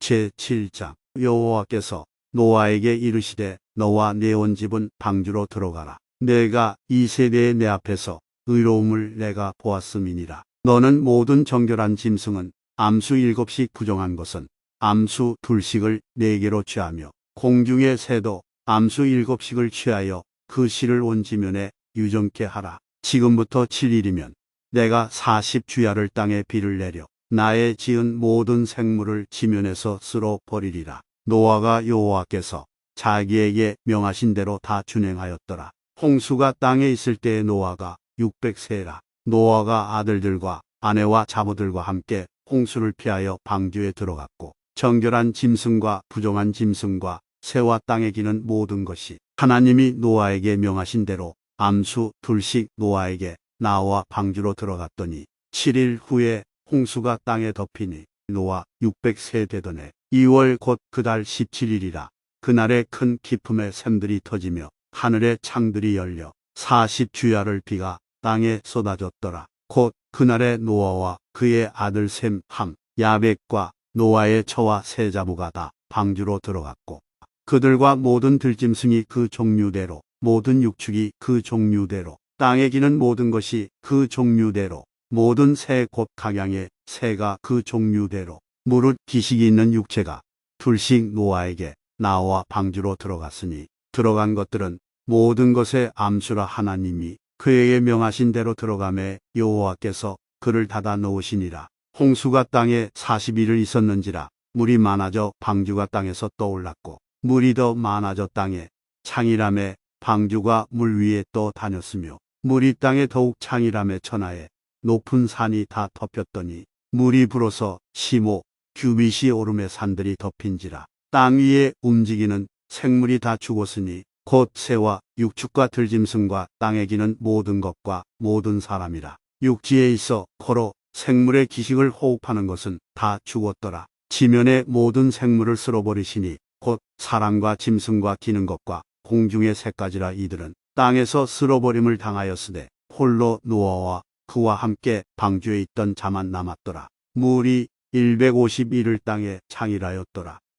제7장 여호와께서 노아에게 이르시되 너와 내온 집은 방주로 들어가라. 내가 이 세대에 내 앞에서 의로움을 내가 보았음이니라. 너는 모든 정결한 짐승은 암수 일곱씩 부정한 것은 암수 둘씩을 네 개로 취하며 공중의 새도 암수 일곱씩을 취하여 그 실을 온 지면에 유정케 하라. 지금부터 7일이면 내가 40 주야를 땅에 비를 내려 나의 지은 모든 생물을 지면에서 쓸어 버리리라. 노아가 여호와께서 자기에게 명하신 대로 다 준행하였더라. 홍수가 땅에 있을 때의 노아가 600세라. 노아가 아들들과 아내와 자부들과 함께 홍수를 피하여 방주에 들어갔고 정결한 짐승과 부정한 짐승과 새와 땅에 기는 모든 것이 하나님이 노아에게 명하신 대로 암수 둘씩 노아에게 나와 방주로 들어갔더니 7일 후에 홍수가 땅에 덮이니 노아 600세 되더네. 2월 곧 그달 17일이라 그날에 큰 기품의 샘들이 터지며 하늘의 창들이 열려 40주야를 비가 땅에 쏟아졌더라. 곧 그날에 노아와 그의 아들 셈, 함, 야벳과 노아의 처와 세 자부가 다 방주로 들어갔고 그들과 모든 들짐승이 그 종류대로 모든 육축이 그 종류대로 땅에 기는 모든 것이 그 종류대로 모든 새 곧 각양의 새가 그 종류대로 무릇 기식이 있는 육체가 둘씩 노아에게 나와 방주로 들어갔으니 들어간 것들은 모든 것의 암수라 하나님이 그에게 명하신 대로 들어가매 여호와께서 그를 닫아 놓으시니라. 홍수가 땅에 40일을 있었는지라 물이 많아져 방주가 땅에서 떠올랐고 물이 더 많아져 땅에 창이람에 방주가 물 위에 떠 다녔으며 물이 땅에 더욱 창이람에 천하에 높은 산이 다 덮였더니 물이 불어서 시모 규빗이 오름의 산들이 덮인지라. 땅 위에 움직이는 생물이 다 죽었으니 곧 새와 육축과 들짐승과 땅에 기는 모든 것과 모든 사람이라. 육지에 있어 코로 생물의 기식을 호흡하는 것은 다 죽었더라. 지면의 모든 생물을 쓸어버리시니 곧 사람과 짐승과 기는 것과 공중의 새까지라 이들은 땅에서 쓸어버림을 당하였으되 홀로 노아와 그와 함께 방주에 있던 자만 남았더라. 물이 151을 땅에 창이라였더라.